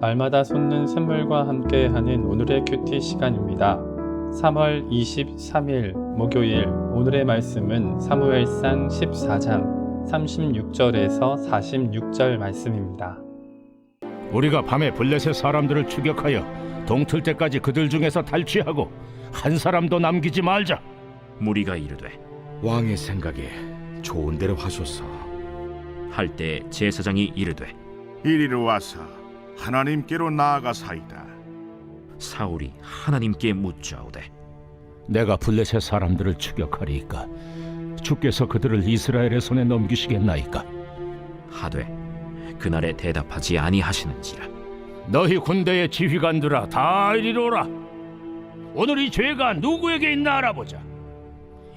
날마다 솟는 샘물과 함께하는 오늘의 큐티 시간입니다. 3월 23일 목요일 오늘의 말씀은 사무엘상 14장 36절에서 46절 말씀입니다. 우리가 밤에 블레셋 사람들을 추격하여 동틀 때까지 그들 중에서 탈취하고 한 사람도 남기지 말자. 무리가 이르되 왕의 생각에 좋은 대로 하소서. 할 때 제사장이 이르되 이리로 와서 하나님께로 나아가사이다. 사울이 하나님께 묻자오되 내가 블레셋 사람들을 추격하리이까? 주께서 그들을 이스라엘의 손에 넘기시겠나이까? 하되 그날에 대답하지 아니하시는지라. 너희 군대의 지휘관들아 다 이리로라. 오늘 이 죄가 누구에게 있나 알아보자.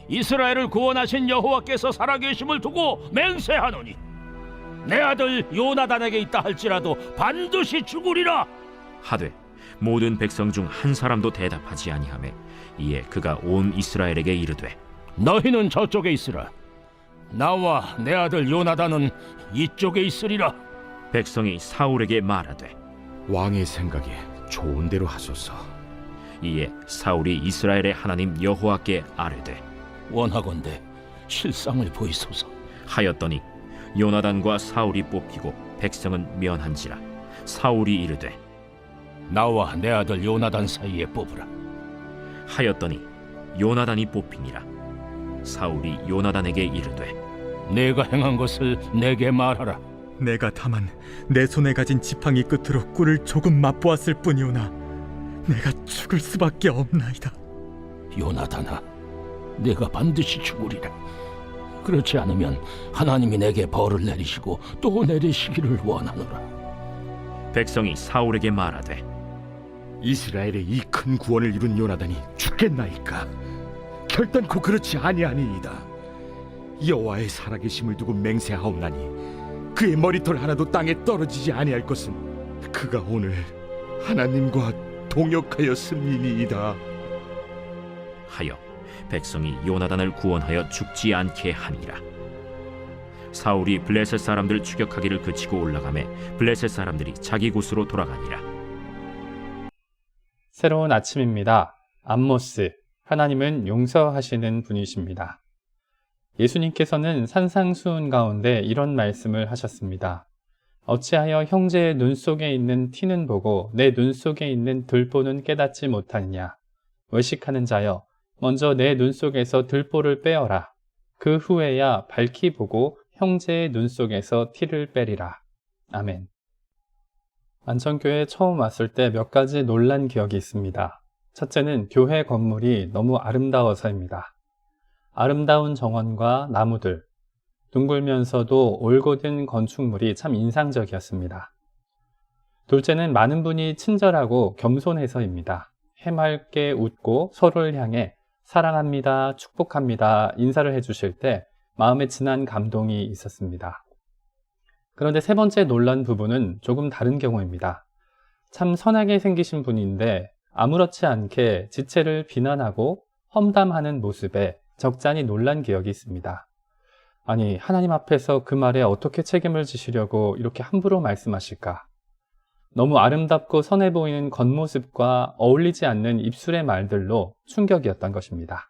이스라엘을 구원하신 여호와께서 살아계심을 두고 맹세하노니 내 아들 요나단에게 있다 할지라도 반드시 죽으리라. 하되 모든 백성 중 한 사람도 대답하지 아니하매 이에 그가 온 이스라엘에게 이르되 너희는 저쪽에 있으라. 나와 내 아들 요나단은 이쪽에 있으리라. 백성이 사울에게 말하되 왕의 생각에 좋은 대로 하소서. 이에 사울이 이스라엘의 하나님 여호와께 아뢰되 원하건대 실상을 보이소서. 하였더니 요나단과 사울이 뽑히고 백성은 면한지라 사울이 이르되 나와 내 아들 요나단 사이에 뽑으라. 하였더니 요나단이 뽑히니라. 사울이 요나단에게 이르되 내가 행한 것을 내게 말하라. 내가 다만 내 손에 가진 지팡이 끝으로 꿀을 조금 맛보았을 뿐이오나 내가 죽을 수밖에 없나이다. 요나단아 내가 반드시 죽으리라 그렇지 않으면 하나님이 내게 벌을 내리시고 또 내리시기를 원하노라 백성이 사울에게 말하되 이스라엘의 이 큰 구원을 이룬 요나단이 죽겠나이까? 결단코 그렇지 아니하니이다. 여호와의 살아계심을 두고 맹세하옵나니 그의 머리털 하나도 땅에 떨어지지 아니할 것은 그가 오늘 하나님과 동역하였음이니이다. 하여 백성이 요나단을 구원하여 죽지 않게 하니라 사울이 블레셋 사람들 추격하기를 그치고 올라가매 블레셋 사람들이 자기 곳으로 돌아가니라 새로운 아침입니다. 암모스, 하나님은 용서하시는 분이십니다. 예수님께서는 산상수훈 가운데 이런 말씀을 하셨습니다. 어찌하여 형제의 눈 속에 있는 티는 보고 내 눈 속에 있는 들보는 깨닫지 못하느냐? 외식하는 자여, 먼저 내 눈 속에서 들보를 빼어라. 그 후에야 밝히 보고 형제의 눈 속에서 티를 빼리라. 아멘. 안천교회 처음 왔을 때 몇 가지 놀란 기억이 있습니다. 첫째는 교회 건물이 너무 아름다워서입니다. 아름다운 정원과 나무들, 둥글면서도 올곧은 건축물이 참 인상적이었습니다. 둘째는 많은 분이 친절하고 겸손해서입니다. 해맑게 웃고 서로를 향해 사랑합니다, 축복합니다, 인사를 해주실 때 마음에 진한 감동이 있었습니다. 그런데 세 번째 놀란 부분은 조금 다른 경우입니다. 참 선하게 생기신 분인데 아무렇지 않게 지체를 비난하고 험담하는 모습에 적잖이 놀란 기억이 있습니다. 아니, 하나님 앞에서 그 말에 어떻게 책임을 지시려고 이렇게 함부로 말씀하실까? 너무 아름답고 선해 보이는 겉모습과 어울리지 않는 입술의 말들로 충격이었던 것입니다.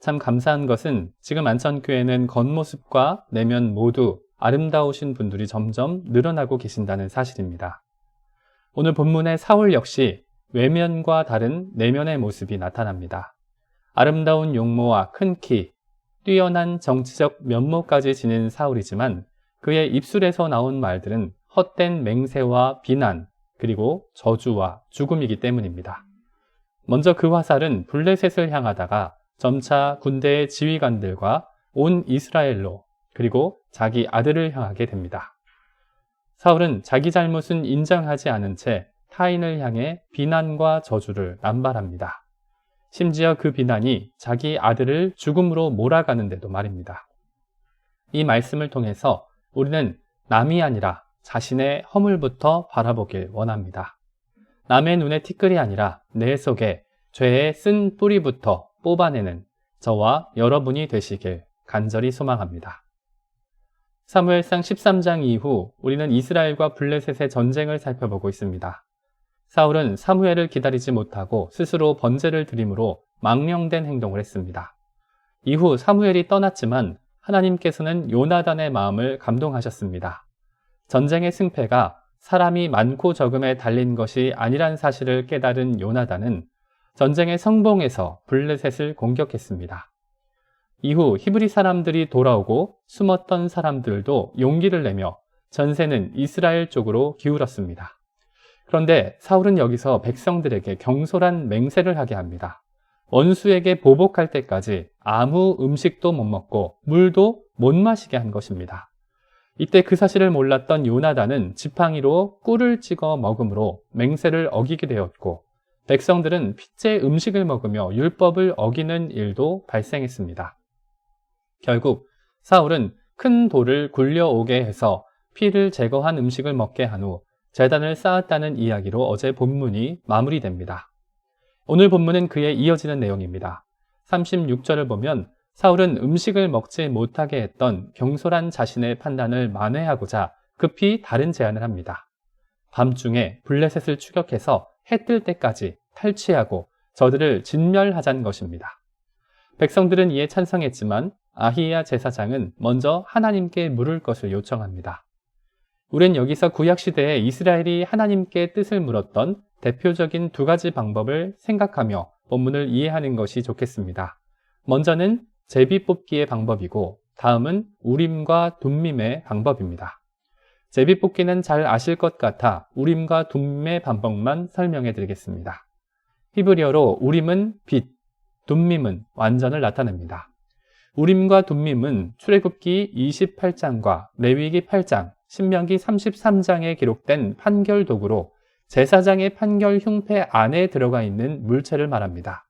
참 감사한 것은 지금 안천교회는 겉모습과 내면 모두 아름다우신 분들이 점점 늘어나고 계신다는 사실입니다. 오늘 본문의 사울 역시 외면과 다른 내면의 모습이 나타납니다. 아름다운 용모와 큰 키, 뛰어난 정치적 면모까지 지닌 사울이지만 그의 입술에서 나온 말들은 헛된 맹세와 비난, 그리고 저주와 죽음이기 때문입니다. 먼저 그 화살은 블레셋을 향하다가 점차 군대의 지휘관들과 온 이스라엘로 그리고 자기 아들을 향하게 됩니다. 사울은 자기 잘못은 인정하지 않은 채 타인을 향해 비난과 저주를 남발합니다. 심지어 그 비난이 자기 아들을 죽음으로 몰아가는데도 말입니다. 이 말씀을 통해서 우리는 남이 아니라 자신의 허물부터 바라보길 원합니다. 남의 눈에 티끌이 아니라 내 속에 죄의 쓴 뿌리부터 뽑아내는 저와 여러분이 되시길 간절히 소망합니다. 사무엘상 13장 이후 우리는 이스라엘과 블레셋의 전쟁을 살펴보고 있습니다. 사울은 사무엘을 기다리지 못하고 스스로 번제를 드림으로 망령된 행동을 했습니다. 이후 사무엘이 떠났지만 하나님께서는 요나단의 마음을 감동하셨습니다. 전쟁의 승패가 사람이 많고 적음에 달린 것이 아니란 사실을 깨달은 요나단은 전쟁의 성봉에서 블레셋을 공격했습니다. 이후 히브리 사람들이 돌아오고 숨었던 사람들도 용기를 내며 전세는 이스라엘 쪽으로 기울었습니다. 그런데 사울은 여기서 백성들에게 경솔한 맹세를 하게 합니다. 원수에게 보복할 때까지 아무 음식도 못 먹고 물도 못 마시게 한 것입니다. 이때 그 사실을 몰랐던 요나단은 지팡이로 꿀을 찍어 먹음으로 맹세를 어기게 되었고 백성들은 핏째 음식을 먹으며 율법을 어기는 일도 발생했습니다. 결국 사울은 큰 돌을 굴려오게 해서 피를 제거한 음식을 먹게 한 후 재단을 쌓았다는 이야기로 어제 본문이 마무리됩니다. 오늘 본문은 그에 이어지는 내용입니다. 36절을 보면 사울은 음식을 먹지 못하게 했던 경솔한 자신의 판단을 만회하고자 급히 다른 제안을 합니다. 밤중에 블레셋을 추격해서 해 뜰 때까지 탈취하고 저들을 진멸하자는 것입니다. 백성들은 이에 찬성했지만 아히야 제사장은 먼저 하나님께 물을 것을 요청합니다. 우린 여기서 구약시대에 이스라엘이 하나님께 뜻을 물었던 대표적인 두 가지 방법을 생각하며 본문을 이해하는 것이 좋겠습니다. 먼저는 제비 뽑기의 방법이고 다음은 우림과 둠밈의 방법입니다. 제비 뽑기는 잘 아실 것 같아 우림과 둠밈의 방법만 설명해 드리겠습니다. 히브리어로 우림은 빛, 둠밈은 완전을 나타냅니다. 우림과 둠밈은 출애굽기 28장과 레위기 8장, 신명기 33장에 기록된 판결 도구로 제사장의 판결 흉패 안에 들어가 있는 물체를 말합니다.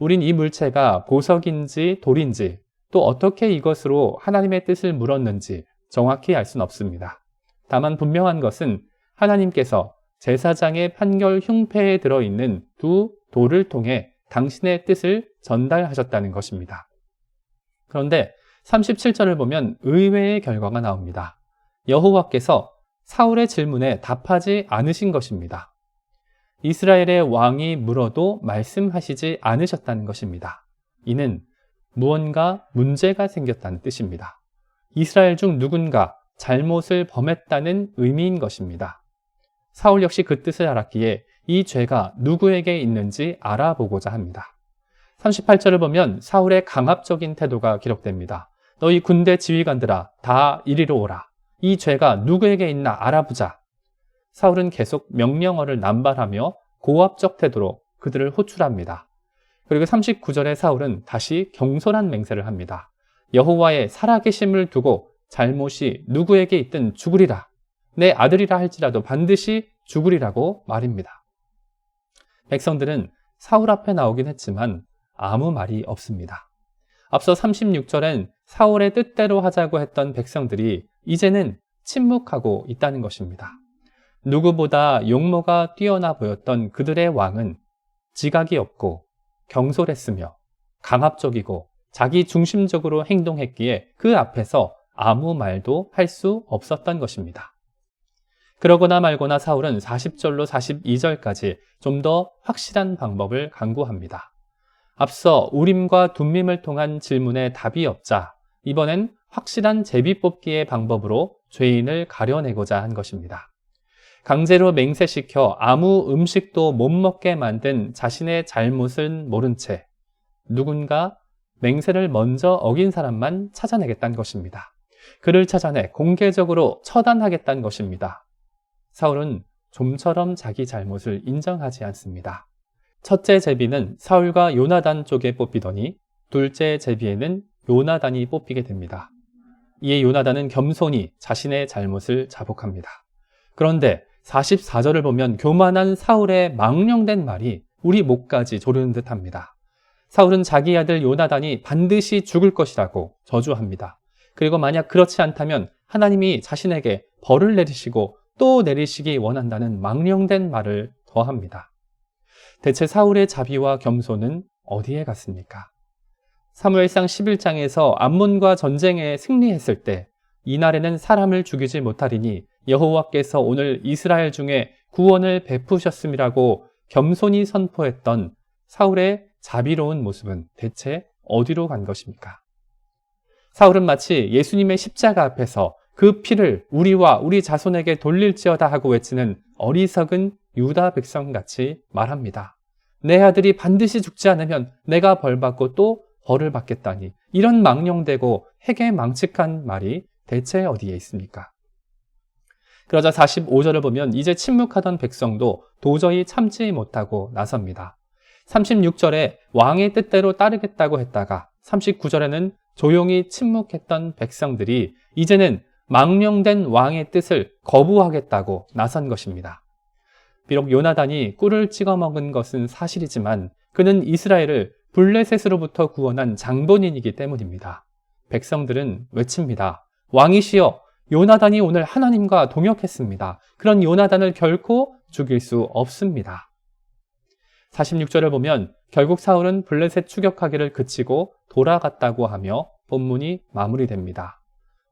우린 이 물체가 보석인지 돌인지 또 어떻게 이것으로 하나님의 뜻을 물었는지 정확히 알 수는 없습니다. 다만 분명한 것은 하나님께서 제사장의 판결 흉패에 들어있는 두 돌을 통해 당신의 뜻을 전달하셨다는 것입니다. 그런데 37절을 보면 의외의 결과가 나옵니다. 여호와께서 사울의 질문에 답하지 않으신 것입니다. 이스라엘의 왕이 물어도 말씀하시지 않으셨다는 것입니다. 이는 무언가 문제가 생겼다는 뜻입니다. 이스라엘 중 누군가 잘못을 범했다는 의미인 것입니다. 사울 역시 그 뜻을 알았기에 이 죄가 누구에게 있는지 알아보고자 합니다. 38절을 보면 사울의 강압적인 태도가 기록됩니다. 너희 군대 지휘관들아 다 이리로 오라. 이 죄가 누구에게 있나 알아보자. 사울은 계속 명령어를 남발하며 고압적 태도로 그들을 호출합니다. 그리고 39절에 사울은 다시 경솔한 맹세를 합니다. 여호와의 살아계심을 두고 잘못이 누구에게 있든 죽으리라. 내 아들이라 할지라도 반드시 죽으리라고 말입니다. 백성들은 사울 앞에 나오긴 했지만 아무 말이 없습니다. 앞서 36절엔 사울의 뜻대로 하자고 했던 백성들이 이제는 침묵하고 있다는 것입니다. 누구보다 용모가 뛰어나 보였던 그들의 왕은 지각이 없고 경솔했으며 강압적이고 자기 중심적으로 행동했기에 그 앞에서 아무 말도 할 수 없었던 것입니다. 그러거나 말거나 사울은 40절로 42절까지 좀 더 확실한 방법을 강구합니다. 앞서 우림과 둠밈을 통한 질문에 답이 없자 이번엔 확실한 제비 뽑기의 방법으로 죄인을 가려내고자 한 것입니다. 강제로 맹세시켜 아무 음식도 못 먹게 만든 자신의 잘못은 모른 채 누군가 맹세를 먼저 어긴 사람만 찾아내겠다는 것입니다. 그를 찾아내 공개적으로 처단하겠다는 것입니다. 사울은 좀처럼 자기 잘못을 인정하지 않습니다. 첫째 제비는 사울과 요나단 쪽에 뽑히더니 둘째 제비에는 요나단이 뽑히게 됩니다. 이에 요나단은 겸손히 자신의 잘못을 자복합니다. 그런데 44절을 보면 교만한 사울의 망령된 말이 우리 목까지 조르는 듯 합니다. 사울은 자기 아들 요나단이 반드시 죽을 것이라고 저주합니다. 그리고 만약 그렇지 않다면 하나님이 자신에게 벌을 내리시고 또 내리시기 원한다는 망령된 말을 더합니다. 대체 사울의 자비와 겸손은 어디에 갔습니까? 사무엘상 11장에서 암몬과 전쟁에 승리했을 때 이날에는 사람을 죽이지 못하리니 여호와께서 오늘 이스라엘 중에 구원을 베푸셨음이라고 겸손히 선포했던 사울의 자비로운 모습은 대체 어디로 간 것입니까? 사울은 마치 예수님의 십자가 앞에서 그 피를 우리와 우리 자손에게 돌릴지어다 하고 외치는 어리석은 유다 백성 같이 말합니다. 내 아들이 반드시 죽지 않으면 내가 벌받고 또 벌을 받겠다니 이런 망령되고 핵에 망측한 말이 대체 어디에 있습니까? 그러자 45절을 보면 이제 침묵하던 백성도 도저히 참지 못하고 나섭니다. 36절에 왕의 뜻대로 따르겠다고 했다가 39절에는 조용히 침묵했던 백성들이 이제는 망령된 왕의 뜻을 거부하겠다고 나선 것입니다. 비록 요나단이 꿀을 찍어 먹은 것은 사실이지만 그는 이스라엘을 블레셋으로부터 구원한 장본인이기 때문입니다. 백성들은 외칩니다. 왕이시여, 요나단이 오늘 하나님과 동역했습니다. 그런 요나단을 결코 죽일 수 없습니다. 46절을 보면 결국 사울은 블레셋 추격하기를 그치고 돌아갔다고 하며 본문이 마무리됩니다.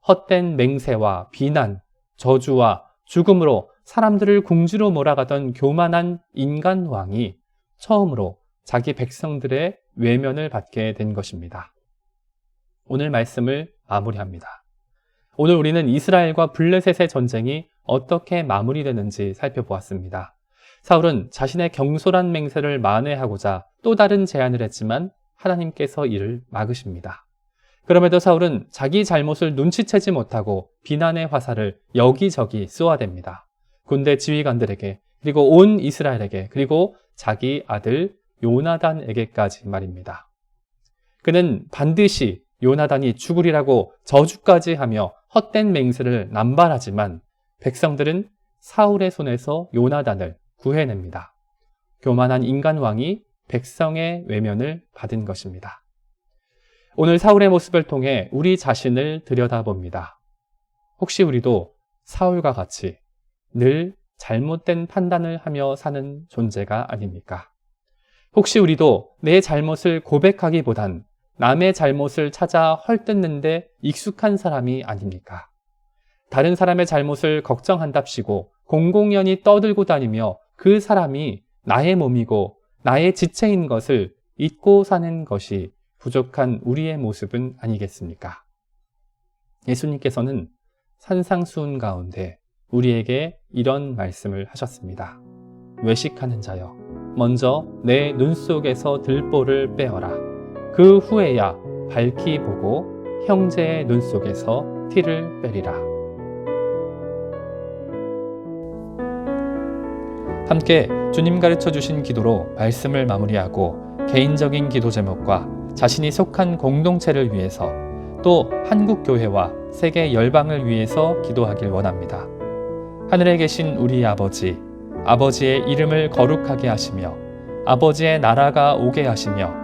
헛된 맹세와 비난, 저주와 죽음으로 사람들을 궁지로 몰아가던 교만한 인간 왕이 처음으로 자기 백성들의 외면을 받게 된 것입니다. 오늘 말씀을 마무리합니다. 오늘 우리는 이스라엘과 블레셋의 전쟁이 어떻게 마무리되는지 살펴보았습니다. 사울은 자신의 경솔한 맹세를 만회하고자 또 다른 제안을 했지만 하나님께서 이를 막으십니다. 그럼에도 사울은 자기 잘못을 눈치채지 못하고 비난의 화살을 여기저기 쏘아댑니다. 군대 지휘관들에게 그리고 온 이스라엘에게 그리고 자기 아들 요나단에게까지 말입니다. 그는 반드시 요나단이 죽으리라고 저주까지 하며 헛된 맹세를 남발하지만 백성들은 사울의 손에서 요나단을 구해냅니다. 교만한 인간 왕이 백성의 외면을 받은 것입니다. 오늘 사울의 모습을 통해 우리 자신을 들여다봅니다. 혹시 우리도 사울과 같이 늘 잘못된 판단을 하며 사는 존재가 아닙니까? 혹시 우리도 내 잘못을 고백하기보단 남의 잘못을 찾아 헐뜯는데 익숙한 사람이 아닙니까? 다른 사람의 잘못을 걱정한답시고 공공연히 떠들고 다니며 그 사람이 나의 몸이고 나의 지체인 것을 잊고 사는 것이 부족한 우리의 모습은 아니겠습니까? 예수님께서는 산상수훈 가운데 우리에게 이런 말씀을 하셨습니다. 외식하는 자여, 먼저 내 눈 속에서 들보를 빼어라. 그 후에야 밝히 보고 형제의 눈 속에서 티를 빼리라. 함께 주님 가르쳐 주신 기도로 말씀을 마무리하고 개인적인 기도 제목과 자신이 속한 공동체를 위해서 또 한국 교회와 세계 열방을 위해서 기도하길 원합니다. 하늘에 계신 우리 아버지, 아버지의 이름을 거룩하게 하시며 아버지의 나라가 오게 하시며